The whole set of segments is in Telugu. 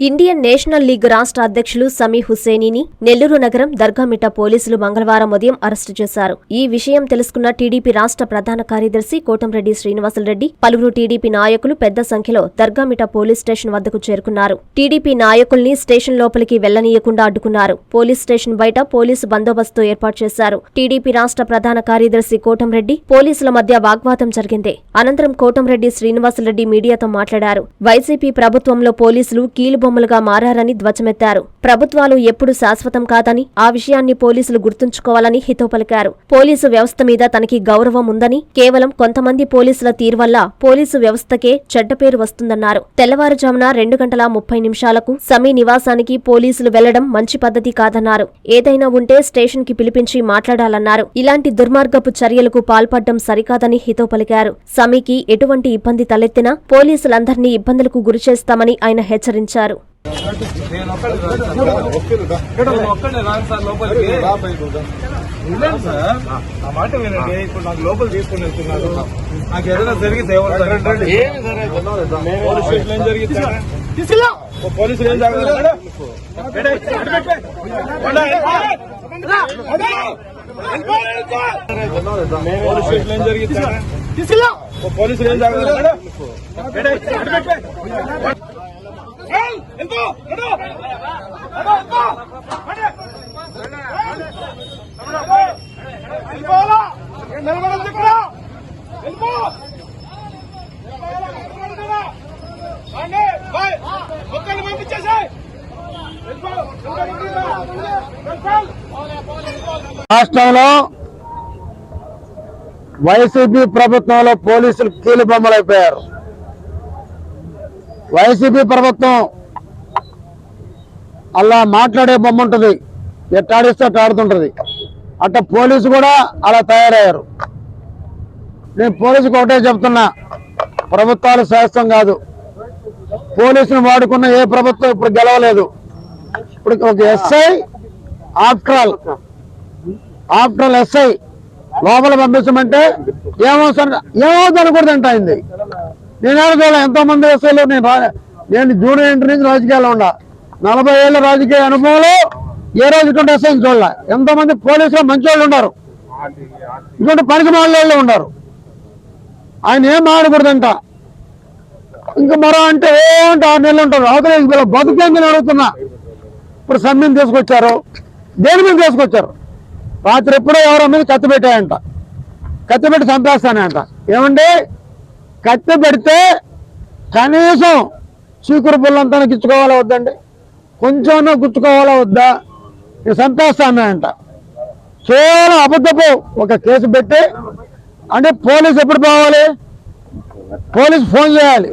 ఇండియన్ నేషనల్ లీగ్ రాష్ట్ర అధ్యక్షులు సమీ హుస్సేనీని నెల్లూరు నగరం దర్గామిట్ట పోలీసులు మంగళవారం ఉదయం అరెస్టు చేశారు. ఈ విషయం తెలుసుకున్న టీడీపీ రాష్ట్ర ప్రధాన కార్యదర్శి కోటంరెడ్డి శ్రీనివాసులరెడ్డి పలువురు టీడీపీ నాయకులు పెద్ద సంఖ్యలో దర్గామిట పోలీస్ స్టేషన్ వద్దకు చేరుకున్నారు. టీడీపీ నాయకుల్ని స్టేషన్ లోపలికి వెళ్ళనీయకుండా అడ్డుకున్నారు. పోలీస్ స్టేషన్ బయట పోలీసు బందోబస్తు ఏర్పాటు చేశారు. టీడీపీ రాష్ట్ర ప్రధాన కార్యదర్శి కోటంరెడ్డి పోలీసుల మధ్య వాగ్వాదం జరిగింది. అనంతరం కోటంరెడ్డి శ్రీనివాసులరెడ్డి మీడియాతో మాట్లాడారు. వైసీపీ ప్రభుత్వంలో పోలీసులు కీలుబొమ్మలుగా మారారని ధ్వజమెత్తారు. ప్రభుత్వాలు ఎప్పుడు శాశ్వతం కాదని ఆ విషయాన్ని పోలీసులు గుర్తుంచుకోవాలని హితో పలికారు. పోలీసు వ్యవస్థ మీద తనకి గౌరవం ఉందని కేవలం కొంతమంది పోలీసుల తీరు వల్ల పోలీసు వ్యవస్థకే చెడ్డ పేరు వస్తుందన్నారు. తెల్లవారుజామున రెండు గంటల ముప్పై నిమిషాలకు సమీ నివాసానికి పోలీసులు వెళ్ళడం మంచి పద్ధతి కాదన్నారు. ఏదైనా ఉంటే స్టేషన్కి పిలిపించి మాట్లాడాలన్నారు. ఇలాంటి దుర్మార్గపు చర్యలకు పాల్పడ్డం సరికాదని హితో పలికారు. సమీకి ఎటువంటి ఇబ్బంది తలెత్తినా పోలీసులందరినీ ఇబ్బందులకు గురిచేస్తామని ఆయన హెచ్చరించారు. నేను లోపలికి ఆ మాట వినండి ఇప్పుడు నాకు లోపల తీసుకుని వెళ్తున్నారు నాకు ఏదైనా జరిగితే ఎవరు ఏం జరిగింది ఓ పోలీసులు ఏం జరగలేదు ఏం జరిగింది ఓ పోలీసులు ఏం జరగలేదు ఇక్కడ. వెళ్ళిపో ఒక్కరిని పంపించేసాయి. రాష్ట్రంలో వైసీపీ ప్రభుత్వంలో పోలీసులు కీలు బొమ్మలైపోయారు వైసీపీ ప్రభుత్వం అలా మాట్లాడే బొమ్మ ఉంటుంది. ఎట్టాడిస్తే అట్ట అట్ట పోలీసు కూడా అలా తయారయ్యారు. నేను పోలీసుకు ఒకటే చెప్తున్నా. ప్రభుత్వాలు శాస్త్రం కాదు. పోలీసును వాడుకున్న ఏ ప్రభుత్వం ఇప్పుడు గెలవలేదు. ఇప్పుడు ఒక SI after all after all SI లోపల పంపించమంటే ఏమవుతుంది ఏమవుతుంది అనుకుంటుందంట అయింది నేను చూడాలి ఎంతో మంది ఎస్ఐలు నేను నేను జూనియర్ ఇంటర్ నుంచి రాజకీయాల్లో ఉన్నా. నలభై ఏళ్ళ రాజకీయ అనుభవంలో ఏ రోజు ఇటువంటి ఎస్ఐని చూడాల. ఎంతో మంది పోలీసులు మంచి వాళ్ళు ఉన్నారు. ఇటువంటి పనికి వాళ్ళు ఉన్నారు. ఆయన ఏం ఆడకూడదంట ఇంకా మరో అంటే ఏ అంటే ఆరు నెలలు ఉంటారు. అవతల వీళ్ళ నేను అడుగుతున్నా. ఇప్పుడు సమ్మెను తీసుకొచ్చారు. దేని మీద తీసుకొచ్చారు? రాత్రి ఎప్పుడో ఎవరో మీద కత్తి పెట్టాయంట. కత్తి పెట్టి చంపేస్తానంట. ఏమంటే కట్టె పెడితే కనీసం చీకురు పుల్లంతా గుచ్చుకోవాలా వద్దండి? కొంచెం గుచ్చుకోవాలా వద్దా? నేను అంట. కేవలం అబద్ధపు ఒక కేసు పెట్టి అంటే పోలీసు ఎప్పుడు పోవాలి? పోలీసు ఫోన్ చేయాలి.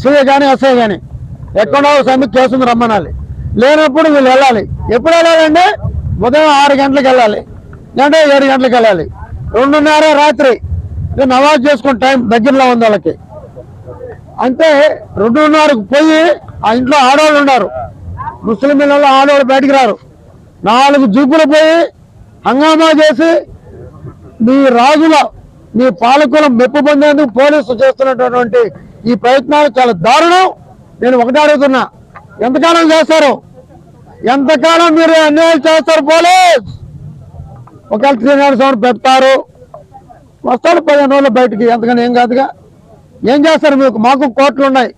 సీఏ కానీ ఎస్ఐ కానీ ఎక్కడో సమ్మె చేస్తుంది రమ్మనాలి. లేనప్పుడు వీళ్ళు వెళ్ళాలి. ఎప్పుడు వెళ్ళాలండి? ఉదయం ఆరు గంటలకు వెళ్ళాలి. లేదంటే ఏడు గంటలకు వెళ్ళాలి. రెండున్నర రాత్రి. ఇక నవాజ్ చేసుకునే టైం దగ్గరలో ఉంది వాళ్ళకి. అంటే రెండున్నరకు పోయి ఆ ఇంట్లో ఆడవాళ్ళు ఉన్నారు. ముస్లిం ఇళ్ళలో ఆడవాళ్ళు బయటికి రారు. నాలుగు జీపులు పోయి హంగామా చేసి మీ రాజుల మీ పాలకుల మెప్పు పొందేందుకు పోలీసులు చేస్తున్నటువంటి ఈ ప్రయత్నాలు చాలా దారుణం. నేను ఒకటే అడుగుతున్నా ఎంతకాలం చేస్తారు? ఎంతకాలం మీరు అన్యాయం చేస్తారు పోలీస్? ఒకవేళ త్రీ సెవెన్ పెడతారు వస్తాడు పదిహేను రోజులు బయటికి. ఎంతకని ఏం కాదుగా? ఏం చేస్తారు మీకు? మాకు కోట్లు ఉన్నాయి.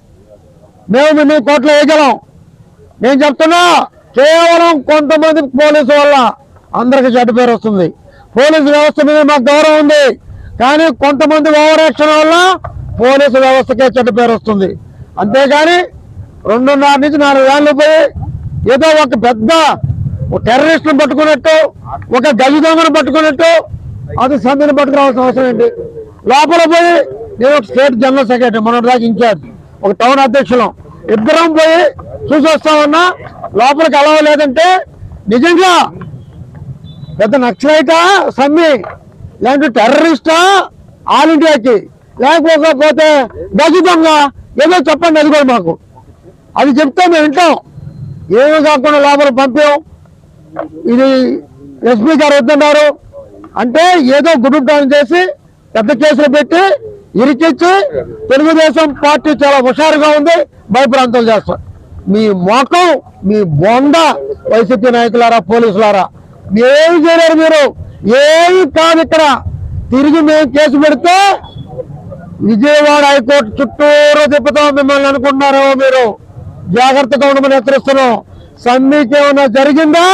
మేము మీ కోట్లు వేయగలం. నేను చెప్తున్నా కేవలం కొంతమంది పోలీసు వల్ల అందరికి చెడ్డ పేరు వస్తుంది. పోలీసు వ్యవస్థ మీద మాకు గౌరవం ఉంది. కానీ కొంతమంది ఓవర్ యాక్షన్ వల్ల పోలీసు వ్యవస్థకే చెడ్డ పేరు వస్తుంది. అంతేగాని రెండున్నర నుంచి నాలుగు వేలు పోయి ఏదో ఒక పెద్ద టెర్రరిస్టును పట్టుకున్నట్టు ఒక గజ దొంగను పట్టుకున్నట్టు అది సంధిని పట్టుకురావాల్సిన అవసరం ఏంటి? లోపల పోయి నేను ఒక స్టేట్ జనరల్ సెక్రటరీ మొన్నటి దాకా ఇన్ఛార్జ్ ఒక టౌన్ అధ్యక్షులం. ఇద్దరం పోయి చూసి వస్తామన్నా లోపలికి అలవ లేదంటే నిజంగా పెద్ద నక్సలైటా సమ్మి లేదంటే టెర్రరిస్టా ఆల్ ఇండియాకి? లేకపోతే గజ దొంగ? ఏదో చెప్పండి అది కూడా మాకు. అది చెప్తే మేము వింటాం. ఏమీ కాకుండా లోపల పంపాం. ఇది ఎస్పీ గారు వద్దన్నారు. అంటే ఏదో గుడ్డు చేసి పెద్ద కేసులు పెట్టి ఇరికిచ్చి తెలుగుదేశం పార్టీ చాలా హుషారుగా ఉంది భయప్రాంతం చేస్తారు. మీ మోకం మీ బొంద వైసీపీ నాయకులారా పోలీసులారా ఏమి చేయలేరు మీరు? ఏమి కాదు ఇక్కడ. తిరిగి మేము కేసు పెడితే విజయవాడ హైకోర్టు చుట్టూరు తిప్పుతాం మిమ్మల్ని అనుకుంటున్నారో మీరు. జాగ్రత్తగా ఉండమని హెచ్చరిస్తున్నాం. సమ్మెకి ఏమన్నా జరిగిందా?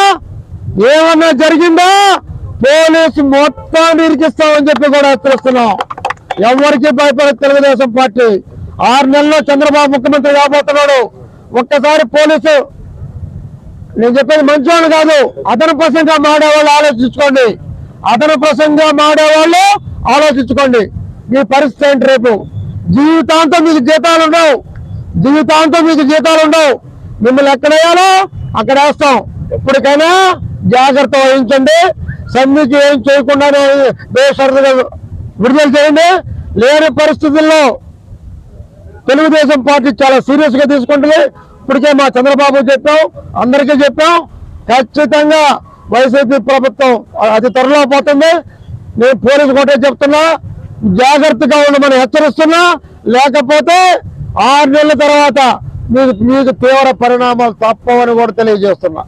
ఏమన్నా జరిగిందా? పోలీసు మొత్తం నిరికిస్తామని చెప్పి కూడా హెచ్చరిస్తున్నాం. ఎవరికి భయపడదు తెలుగుదేశం పార్టీ. ఆరు నెలల్లో చంద్రబాబు ముఖ్యమంత్రి కాబోతున్నాడు. ఒక్కసారి పోలీసు నేను చెప్పేది మంచివాళ్ళు కాదు అతని ప్రసంగా మాడేవాళ్ళు ఆలోచించుకోండి. అతని ప్రసంగా మాడేవాళ్ళు ఆలోచించుకోండి. మీ పరిస్థితి ఏంటి రేపు? జీవితాంతం మీకు జీతాలు ఉండవు. జీవితాంతం మీకు జీతాలు ఉండవు. మిమ్మల్ని ఎక్కడ వేయాలో అక్కడ వేస్తాం. ఇప్పటికైనా జాగ్రత్త వహించండి. సమ్మెకి ఏం చేయకుండానే బేషరతుగా విడుదల చేయండి. లేని పరిస్థితుల్లో తెలుగుదేశం పార్టీ చాలా సీరియస్గా తీసుకుంటుంది. ఇప్పటికే మా చంద్రబాబు చెప్పాం అందరికీ చెప్పాం. ఖచ్చితంగా వైసీపీ ప్రభుత్వం అతి త్వరలో పోతుంది. నేను పోలీసు కోటే చెప్తున్నా జాగ్రత్తగా ఉండమని హెచ్చరిస్తున్నా. లేకపోతే ఆరు నెలల తర్వాత మీకు మీకు తీవ్ర పరిణామాలు తప్పవని కూడా తెలియజేస్తున్నా.